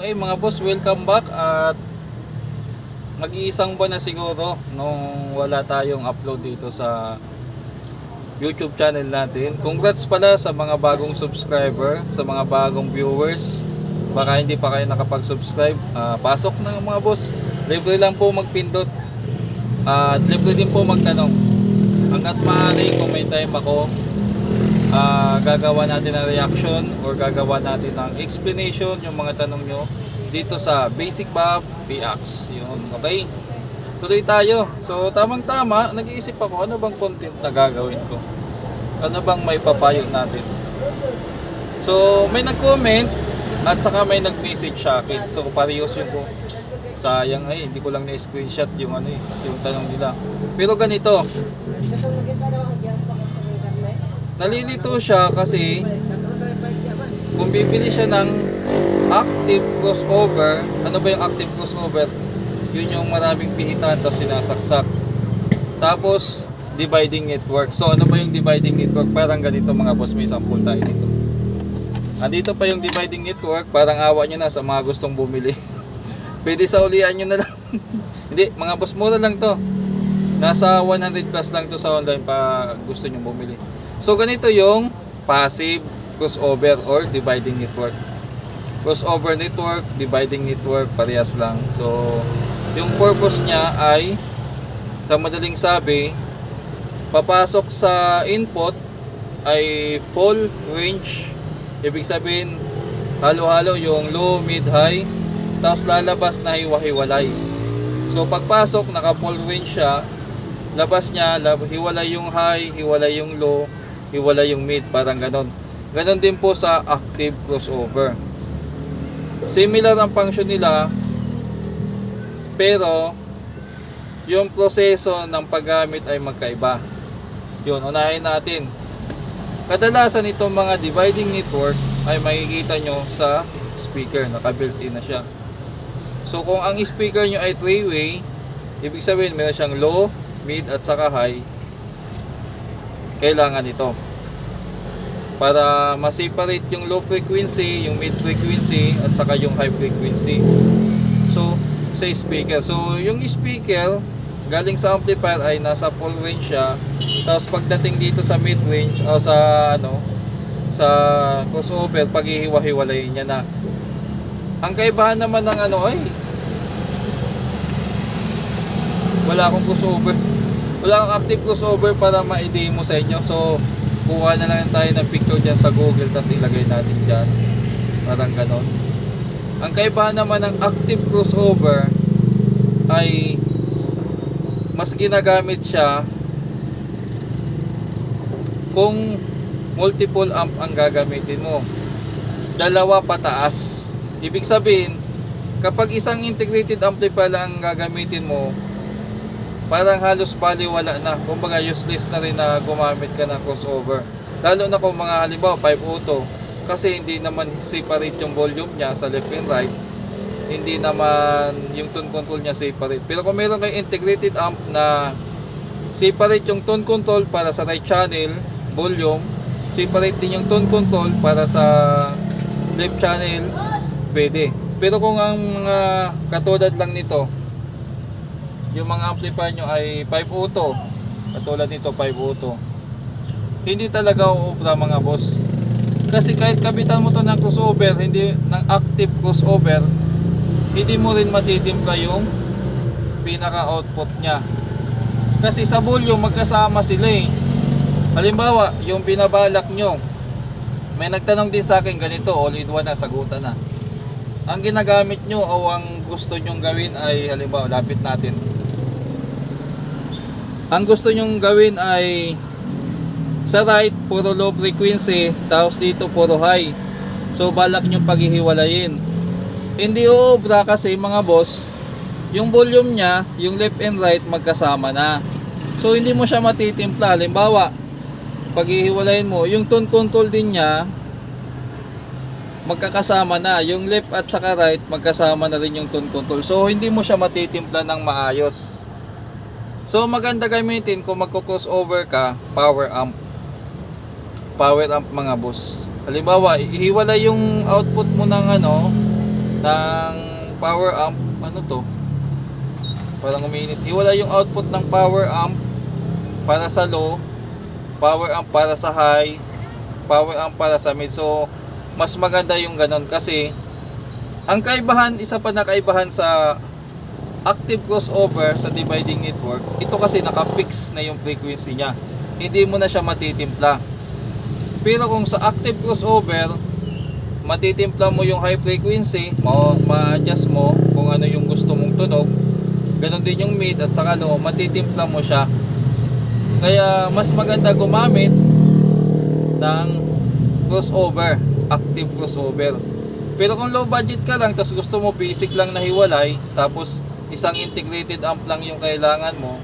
Okay mga boss, welcome back at mag-iisang buwan na siguro nung wala tayong upload dito sa YouTube channel natin. Congrats pala sa mga bagong subscriber, sa mga bagong viewers. Baka hindi pa kayo nakapag-subscribe. Ah, pasok na mga boss. Libre lang po magpindot. At libre din po magtanong. Hanggat maaari kung may time ako, ah, gagawa natin ng reaction or gagawa natin ng explanation yung mga tanong nyo dito sa Basic Bob PX. Yun, okay? Tuloy tayo. So, tamang-tama, nag-iisip ako ano bang content na gagawin ko. Ano bang may papayo natin. So, may nag-comment at saka may nag-message sa akin. So, parehas yung ko. Sayang ay, hindi ko lang na-screenshot yung ano eh, yung tanong nila. Pero ganito, Nalilito siya kasi kung bibili siya ng active crossover, ano ba yung active crossover? Yun yung maraming pihitan tapos sinasaksak. Tapos dividing network. So ano ba yung dividing network? Parang ganito mga boss, may sample tayo dito. Andito pa yung dividing network, parang awa nyo na sa mga gustong bumili. Pwede sa ulian nyo na lang. Hindi, mga boss, mura lang to. Nasa 100 plus lang to sa online pa gusto nyo bumili. So ganito yung passive crossover or dividing network. Crossover network, dividing network, parehas lang. So yung purpose niya ay sa madaling sabi, papasok sa input ay full range. Ibig sabihin, halo-halo yung low, mid, high. Tapos lalabas na hiwa-hiwalay. So pagpasok, naka full range siya. Labas niya, hiwalay yung high, hiwalay yung low, hiwalay yung mid, parang ganon. Ganon din po sa active crossover. Similar ang function nila, pero yung proseso ng paggamit ay magkaiba. Yun, unahin natin. Kadalasan itong mga dividing network ay makikita nyo sa speaker, naka-built-in na siya. So kung ang speaker nyo ay 3-way, ibig sabihin meron siyang low, mid at saka high, kailangan ito. Para ma-separate yung low frequency, yung mid frequency at saka yung high frequency. So sa speaker. So yung speaker galing sa amplifier ay nasa full range siya. Tapos pagdating dito sa mid range o sa ano sa crossover paghihiwa-hiwalay niya na. Ang kaibahan naman ng ano ay wala akong crossover. Wala akong active crossover para ma-demo sa inyo. So kuha na lang tayo ng picture dyan sa Google tapos ilagay natin dyan. Parang ganon. Ang kaibahan naman ng active crossover ay mas ginagamit siya kung multiple amp ang gagamitin mo. Dalawa pataas. Ibig sabihin, kapag isang integrated amplifier lang ang gagamitin mo, parang halos baliwala na. Kumbaga useless na rin na gumamit ka ng crossover. Lalo na kung mga halimbawa 5 auto, kasi hindi naman separate yung volume niya sa left and right hindi naman yung tone control niya separate pero kung meron kayo integrated amp na separate yung tone control para sa right channel volume separate din yung tone control para sa left channel pwede pero kung ang mga katulad lang nito yung mga amplifier nyo ay 5 auto katulad nito 5 auto hindi talaga uubra mga boss kasi kahit kapitan mo to ng crossover, hindi ng active crossover, hindi mo rin matitimpla yung pinaka-output niya. Kasi sa volume magkasama sila eh. Halimbawa, yung binabalak nyo, may nagtanong din sa akin ganito, all in one na, sagutan na. Ang ginagamit nyo o ang gusto nyong gawin ay, halimbawa, lapit natin. Ang gusto nyong gawin ay sa right, puro low frequency, tapos dito puro high. So balak nyo paghihiwalayin. Hindi uubra kasi mga boss, yung volume niya, yung left and right magkasama na. So hindi mo siya matitimpla. Halimbawa, paghihiwalayin mo, yung tone control din niya, magkakasama na. Yung left at saka right, magkasama na rin yung tone control. So hindi mo siya matitimpla ng maayos. So maganda gamitin kung magko-crossover ka, power amp power amp mga boss. Halimbawa, ihiwalay yung output mo ng ano, ng power amp. Ano to? Parang umiinit. Iwala yung output ng power amp para sa low, power amp para sa high, power amp para sa mid. So, mas maganda yung ganon kasi ang kaibahan, isa pa na kaibahan sa active crossover sa dividing network, ito kasi naka-fix na yung frequency niya. Hindi mo na siya matitimpla. Pero kung sa active crossover, matitimpla mo yung high frequency, ma- ma-adjust mo kung ano yung gusto mong tunog. Ganon din yung mid at saka low, matitimpla mo siya. Kaya mas maganda gumamit ng crossover, active crossover. Pero kung low budget ka lang, tapos gusto mo basic lang na hiwalay, tapos isang integrated amp lang yung kailangan mo,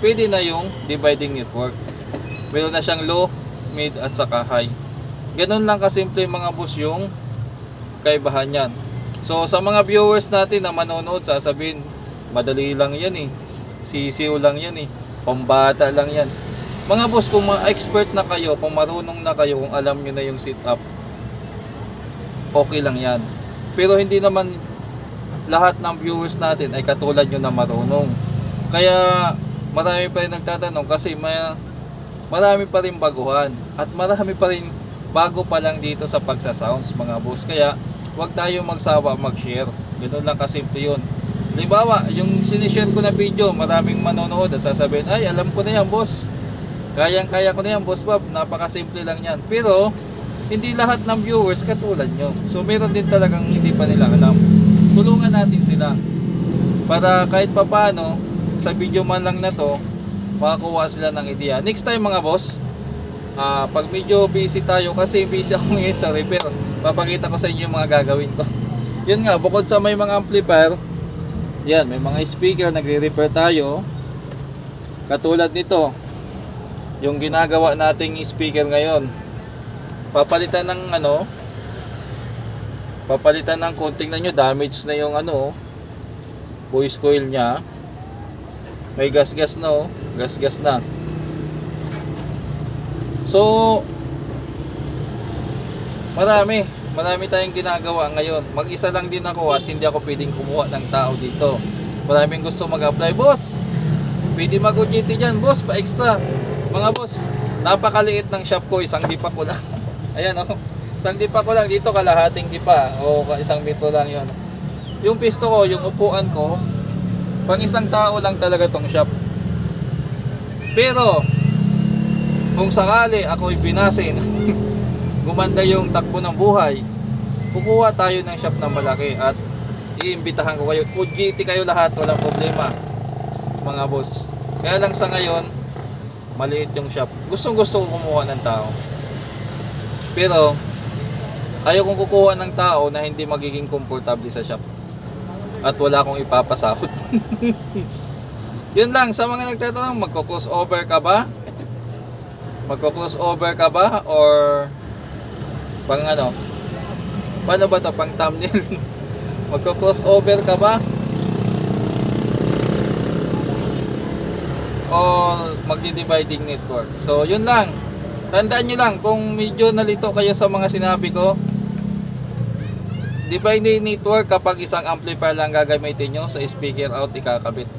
pwede na yung dividing network. Meron na siyang low, mid at saka high. Ganun lang kasimple mga boss yung kaibahan yan. So sa mga viewers natin na manonood, sasabihin, madali lang yan eh. Sisiw lang yan eh. Pambata lang yan. Mga boss, kung mga expert na kayo, kung marunong na kayo, kung alam nyo na yung setup, okay lang yan. Pero hindi naman lahat ng viewers natin ay katulad nyo na marunong. Kaya marami pa rin nagtatanong kasi may, marami pa rin baguhan at marami pa rin bago pa lang dito sa pagsasounds mga boss. Kaya huwag tayo magsawa mag-share. Ganun lang kasimple yun. Halimbawa, yung sinishare ko na video, maraming manonood at sasabihin, ay alam ko na yan boss. Kayang-kaya ko na yan boss Bob, napakasimple lang yan. Pero, hindi lahat ng viewers katulad nyo. So meron din talagang hindi pa nila alam. Tulungan natin sila. Para kahit papano, sa video man lang na to, makakuha sila ng idea. Next time mga boss, ah pag medyo busy tayo, kasi busy ako ngayon sa repair, papakita ko sa inyo yung mga gagawin ko. Yun nga, bukod sa may mga amplifier, yan, may mga speaker, nagre-repair tayo. Katulad nito, yung ginagawa nating speaker ngayon, papalitan ng ano papalitan ng konting na nyo damage na yung ano voice coil nya may gas gas na oh. Gas gas na. So marami. Marami tayong ginagawa ngayon. Mag isa lang din ako at hindi ako pwedeng kumuha ng tao dito. Maraming gusto mag-apply. Boss pwede mag-OJT dyan. Boss pa extra mga boss napakaliit ng shop ko. Isang dipa ko lang. Ayan oh. Isang dipa ko lang dito, kalahating dipa. O isang metro lang yon. Yung pisto ko, yung upuan ko, pang isang tao lang talaga tong shop. Pero, kung sakali ako'y binasin, gumanda yung takbo ng buhay, kukuha tayo ng shop na malaki at iimbitahan ko kayo. UGT kayo lahat, walang problema. Mga boss. Kaya lang sa ngayon, maliit yung shop. Gustong gusto ko kumuha ng tao. Pero, ayaw kong kukuha ng tao na hindi magiging komportable sa shop. At wala akong ipapasahod. Yun lang, sa mga nagtatanong, magko-crossover ka ba? Magko-crossover ka ba? Or, pang ano? Paano ba to Pang thumbnail? magko-crossover ka ba? O magdi-dividing network? So, yun lang. Tandaan nyo lang, kung medyo nalito kayo sa mga sinabi ko, dividing network kapag isang amplifier lang gagamitin nyo sa speaker out ikakabit.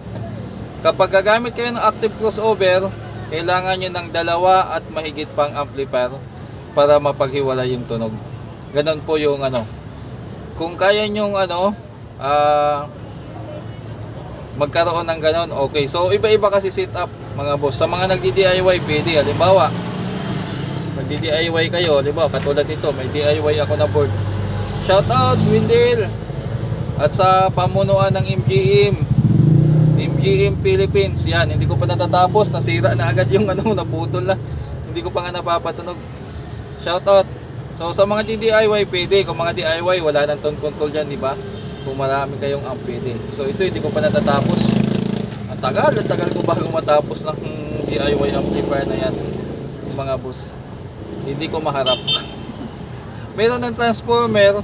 Kapag gagamit kayo ng active crossover, kailangan nyo ng dalawa at mahigit pang amplifier para mapaghiwalay yung tunog. Ganon po yung ano. Kung kaya nyong ano, ah, magkaroon ng ganon, okay. So, iba-iba kasi setup, mga boss. Sa mga nagdi-DIY, pwede. Halimbawa, magdi-DIY kayo, di ba? Katulad nito, may DIY ako na board. Shout out Windel at sa pamunuan ng MGM. MGM Philippines. Yan, hindi ko pa natatapos, nasira na agad yung ano, naputol na. Hindi ko pa nga napapatunog. Shout out. So sa mga DIY pwede, kung mga DIY wala nang tone control diyan, di ba? Kung marami kayong amp pwede. So ito hindi ko pa natatapos. Ang tagal, ang tagal ko bago matapos ng DIY amplifier na yan. Mga boss hindi ko maharap. meron ng transformer,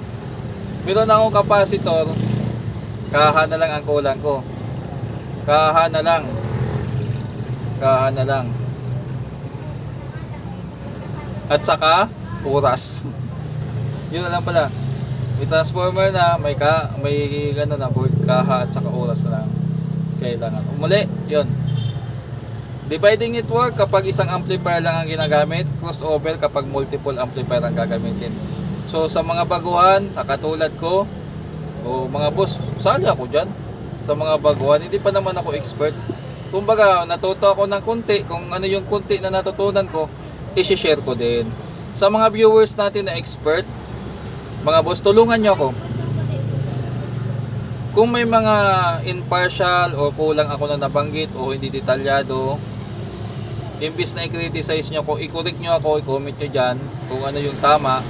meron akong capacitor, kaha na lang ang kulang ko. Kaha na lang. Kaha na lang. At saka, oras. Yun na lang pala. May transformer na, may ka, may ano na, board kaha at saka oras na lang. Kailangan. Umuli, yun. Dividing network kapag isang amplifier lang ang ginagamit, crossover kapag multiple amplifier ang gagamitin. So sa mga baguhan, nakatulad ko, o mga boss, sali ako dyan. Sa mga baguhan, hindi pa naman ako expert. Kumbaga, natuto ako ng kunti, kung ano yung kunti na natutunan ko, i-share ko din. Sa mga viewers natin na expert, mga boss, tulungan nyo ako. Kung may mga impartial o kulang ako na nabanggit o hindi detalyado, imbis na i-criticize nyo ako, i-correct nyo ako, i-comment nyo dyan kung ano yung tama,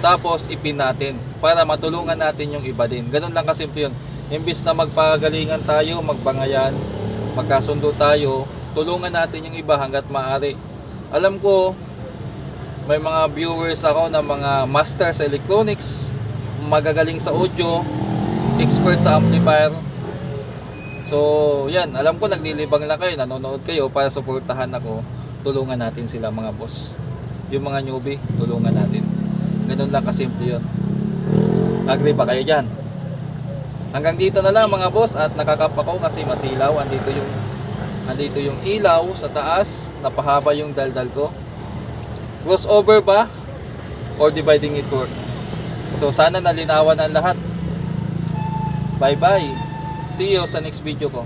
tapos ipin natin para matulungan natin yung iba din. Ganun lang kasimple yun. Imbis na magpagalingan tayo, magbangayan, magkasundo tayo, tulungan natin yung iba hanggat maaari. Alam ko, may mga viewers ako na mga master sa electronics, magagaling sa audio, expert sa amplifier. So, yan, alam ko naglilibang lang kayo, nanonood kayo para suportahan ako. Tulungan natin sila mga boss. Yung mga newbie, tulungan natin. Ganun lang kasimple yun. Agree ba kayo dyan? Hanggang dito na lang mga boss at nakakap ako kasi masilaw. Andito yung andito yung ilaw sa taas. Napahaba yung daldal ko. Crossover ba? Or dividing network? So sana nalinawan ang lahat. Bye bye. See you sa next video ko.